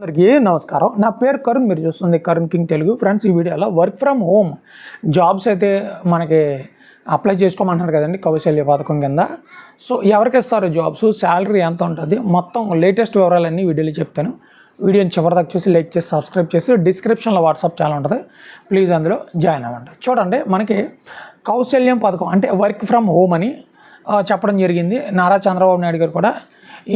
అందరికీ నమస్కారం. నా పేరు కరుణ్ మీరు చూస్తుంది కరుణ్ కింగ్ తెలుగు. ఫ్రెండ్స్ ఈ వీడియోలో వర్క్ ఫ్రమ్ హోమ్ జాబ్స్ అయితే మనకి అప్లై చేసుకోమంటున్నారు కదండి కౌశల్య పథకం కింద. సో ఎవరికి ఇస్తారు జాబ్స్? శాలరీ ఎంత ఉంటుంది? మొత్తం లేటెస్ట్ వివరాలన్నీ వీడియోలో చెప్తాను. వీడియోని చివరిదాకా చూసి లైక్ చేసి సబ్స్క్రైబ్ చేసి డిస్క్రిప్షన్లో వాట్సాప్ ఛానల్ ఉంటుంది. ప్లీజ్ అందులో జాయిన్ అవ్వండి. చూడండి మనకి కౌశల్యం పథకం అంటే వర్క్ ఫ్రమ్ హోమ్ అని చెప్పడం జరిగింది. నారా చంద్రబాబు నాయుడు గారు కూడా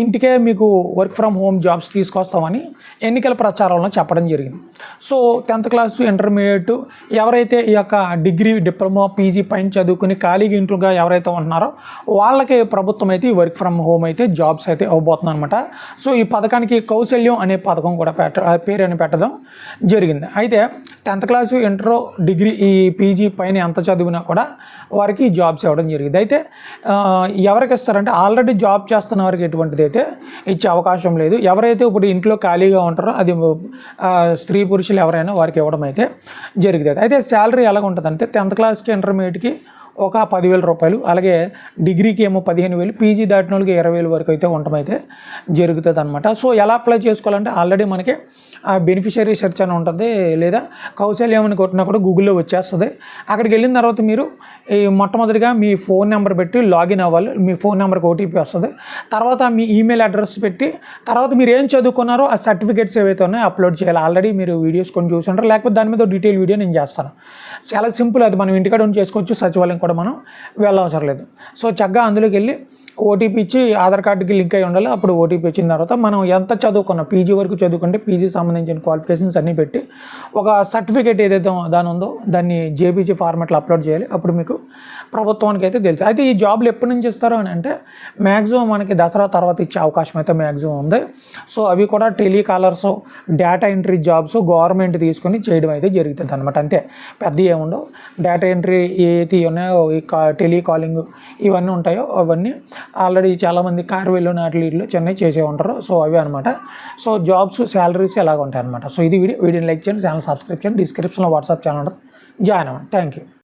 ఇంటికే మీకు వర్క్ ఫ్రమ్ హోమ్ జాబ్స్ తీసుకొస్తామని ఎన్నికల ప్రచారంలో చెప్పడం జరిగింది. సో టెన్త్ క్లాస్ ఇంటర్మీడియట్ ఎవరైతే ఈ యొక్క డిగ్రీ డిప్లొమా పీజీ పైన చదువుకుని ఖాళీగా ఇంట్లోగా ఎవరైతే ఉంటున్నారో వాళ్ళకి ప్రభుత్వం అయితే ఈ వర్క్ ఫ్రమ్ హోమ్ అయితే జాబ్స్ అయితే అవ్వబోతుంది అనమాట సో ఈ పథకానికి కౌశల్యం అనే పథకం కూడా పెట్ట పేరు అని పెట్టడం జరిగింది. అయితే టెన్త్ క్లాసు ఇంటర్ డిగ్రీ ఈ పీజీ పైన ఎంత చదివినా కూడా వారికి జాబ్స్ ఇవ్వడం జరిగింది. అయితే ఎవరికి ఇస్తారంటే ఆల్రెడీ జాబ్ చేస్తున్న వారికి ఎటువంటి అలాంటిది అయితే ఇచ్చే అవకాశం లేదు. ఎవరైతే ఇప్పుడు ఇంట్లో ఖాళీగా ఉంటారో అది స్త్రీ పురుషులు ఎవరైనా వారికి ఇవ్వడం అయితే జరిగేది అయితే శాలరీ ఎలాగ ఉంటుందంటే టెన్త్ క్లాస్కి ఇంటర్మీడియట్కి ఒక పదివేల రూపాయలు అలాగే డిగ్రీకి ఏమో పదిహేను వేలు పీజీ దాటిన వాళ్ళకి ఇరవై వేలు వరకు అయితే ఉండటం అయితే జరుగుతుంది అనమాట సో ఎలా అప్లై చేసుకోవాలంటే ఆల్రెడీ మనకి ఆ బెనిఫిషరీ సెర్చ్ అని ఉంటుంది లేదా కౌశల్యం అని కొట్టినా కూడా గూగుల్లో వచ్చేస్తుంది. అక్కడికి వెళ్ళిన తర్వాత మీరు ఈ మొట్టమొదటిగా మీ ఫోన్ నెంబర్ పెట్టి లాగిన్ అవ్వాలి మీ ఫోన్ నెంబర్కి ఓటీపీ వస్తుంది. తర్వాత మీ ఈమెయిల్ అడ్రస్ పెట్టి తర్వాత మీరు ఏం చదువుకున్నారో ఆ సర్టిఫికేట్స్ ఏవైతే ఉన్నాయో అప్లోడ్ చేయాలి. ఆల్రెడీ మీరు వీడియోస్ కొన్ని చూసి ఉంటారు లేకపోతే దాని మీద డీటెయిల్ వీడియో నేను చేస్తాను. చాలా సింపుల్ అది మనం ఇంటికాడ ఉండి చేసుకోవచ్చు సచివాలయం కూడా మనం వెళ్ళవసరం లేదు. సో చక్కగా అందులోకి వెళ్ళి ఓటీపీ ఇచ్చి ఆధార్ కార్డుకి లింక్ అయి ఉండాలి. అప్పుడు ఓటీపీ ఇచ్చిన తర్వాత మనం ఎంత చదువుకున్నాం పీజీ వరకు చదువుకుంటే పీజీ సంబంధించిన క్వాలిఫికేషన్స్ అన్నీ పెట్టి ఒక సర్టిఫికేట్ ఏదైతే దాని ఉందో దాన్ని జేపీసీ ఫార్మాట్లో అప్లోడ్ చేయాలి. అప్పుడు మీకు ప్రభుత్వానికి అయితే తెలుసు అయితే ఈ జాబ్లు ఎప్పటి నుంచి ఇస్తారు అని అంటే మ్యాక్సిమం మనకి దసరా తర్వాత ఇచ్చే అవకాశం అయితే మ్యాక్సిమం ఉంది. సో అవి కూడా telecallers data entry jobs government తీసుకొని చేయడం అయితే జరుగుతుంది అనమాట అంతే. పెద్ద ఏముండవు. డేటా ఎంట్రీ ఏది ఉన్నాయో ఈ కా టెలికాలింగ్ ఇవన్నీ ఉంటాయో అవన్నీ ఆల్రెడీ చాలామంది కార్వేలో నాటి ఇల్లు చెన్నై చేసే ఉంటారు. సో అవి అనమాట సో జాబ్స్ శాలరీస్ ఎలాగ ఉంటాయి అనమాట సో ఇది వీడియో. వీడియోని లైక్ చేయండి ఛానల్ సబ్స్క్రిప్షన్ డిస్క్రిప్షన్లో వాట్సాప్ ఛానల్ ఉంటుంది. జాయిన్ అవ్వండి. Thank you